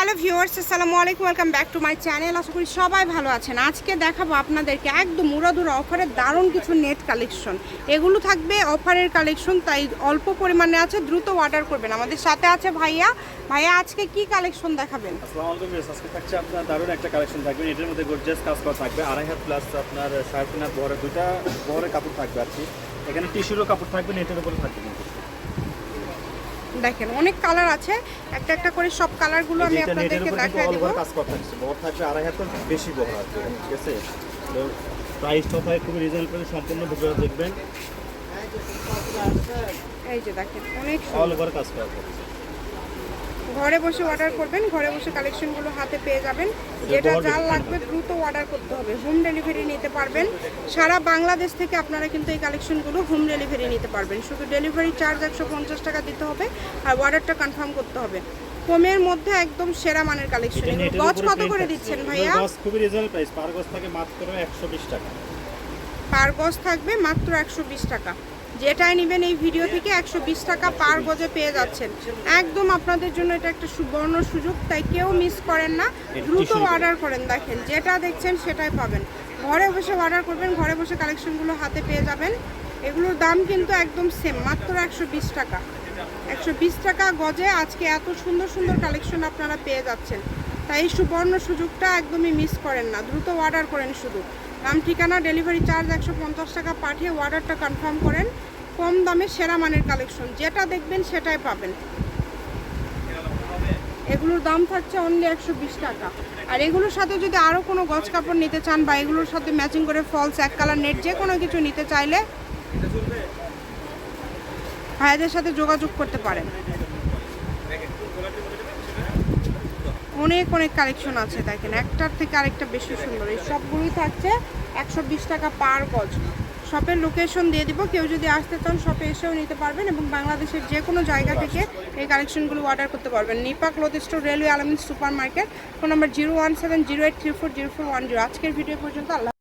Hello viewers, আসসালামু আলাইকুম, welcome back to my channel. আশা করি সবাই ভালো আছেন। আজকে দেখাবো আপনাদেরকে একদম উড়াধুরা অফারে দারুণ কিছু নেট কালেকশন এগুলো থাকবে অফারের কালেকশন তাই অল্প পরিমাণে আছে, দ্রুত অর্ডার করবেন। আমাদের সাথে আছে ভাইয়া। ভাইয়া, আজকে কি কালেকশন দেখাবেন? আসসালামু আলাইকুম আজকে থাকছে আপনার দারুণ একটা কালেকশন থাকবে। এটার মধ্যে গর্জিয়াস কাজ করা থাকবে। আড়াই হাত প্লাস আপনার সাড়ে তিন হাত বহরের দুইটা বহরের কাপড় থাকবে আর কি। এখানে টিস্যুরও কাপড় থাকবে নেটের উপরে থাকবে দেখেন অনেক কালার আছে। একটা একটা করে সব কালারগুলো আমি আপনাদেরকে দেখাই দেব। কাজ করতে বহর থাকবে আড়াই হাত বেশি বড় আছে ঠিক আছে? তো প্রাইসটা থাকে খুবই রিজনেবল সম্পূর্ণ ভিডিও দেখবেন। এই যে দেখেন অনেক অল ওভার কাজ করা ঘরে বসে অর্ডার করবেন ঘরে বসে কালেকশনগুলো হাতে পেয়ে যাবেন। যেটা যা লাগবে দ্রুত অর্ডার করতে হবে হোম ডেলিভারি নিতে পারবেন। সারা বাংলাদেশ থেকে আপনারা কিন্তু এই কালেকশনগুলো হোম ডেলিভারি নিতে পারবেন। শুধু ডেলিভারি চার্জ একশো পঞ্চাশ টাকা দিতে হবে আর অর্ডারটা কনফার্ম করতে হবে। কমের মধ্যে একদম সেরা মানের কালেকশন গজ কত করে দিচ্ছেন ভাইয়া? গজ খুবই রিজনেবল প্রাইস পার গজ থাকে মাত্র একশো বিশ টাকা। পার গজ থাকবে মাত্র একশো বিশ টাকা। যেটাই নেবেন এই ভিডিও থেকে একশো বিশ টাকা পার গজে পেয়ে যাচ্ছেন। একদম আপনাদের জন্য এটা একটা সুবর্ণ সুযোগ তাই কেউ মিস করেন না। দ্রুত অর্ডার করেন। দেখেন যেটা দেখছেন সেটাই পাবেন। ঘরে বসে অর্ডার করবেন ঘরে বসে কালেকশনগুলো হাতে পেয়ে যাবেন। এগুলোর দাম কিন্তু একদম সেম মাত্র একশো বিশ টাকা। একশো বিশ টাকা গজে আজকে এত সুন্দর সুন্দর কালেকশন আপনারা পেয়ে যাচ্ছেন। তাই এই সুবর্ণ সুযোগটা একদমই মিস করেন না। দ্রুত অর্ডার করেন শুধু। নাম ঠিকানা ডেলিভারি চার্জ একশো পঞ্চাশ টাকা, পাঠিয়ে অর্ডারটা কনফার্ম করেন। কম দামে সেরা মানের কালেকশন যেটা দেখবেন সেটাই পাবেন। এগুলোর দাম থাকছে অনলি একশো বিশ টাকা। আর এগুলোর সাথে যদি আরও কোনো গজ কাপড় নিতে চান বা এগুলোর সাথে ম্যাচিং করে ফলস এক কালার নেট যে কোনো কিছু নিতে চাইলে ভাইয়াদের সাথে যোগাযোগ করতে পারেন। অনেক অনেক কালেকশন আছে দেখেন। একটার থেকে আরেকটা বেশি সুন্দর। এই সবগুলোই থাকছে একশো বিশ টাকা পার গজ। শপের লোকেশন দিয়ে দিব। কেউ যদি আসতে চান শপে এসেও নিতে পারবেন এবং বাংলাদেশের যে কোনো জায়গা থেকে এই কালেকশনগুলো অর্ডার করতে পারবেন। নিপাক ক্লোথ স্টোর রেলওয়ে আলমিন super market phone number zero one seven zero eight three four zero four one zero আজকের ভিডিও পর্যন্ত আল্লাহ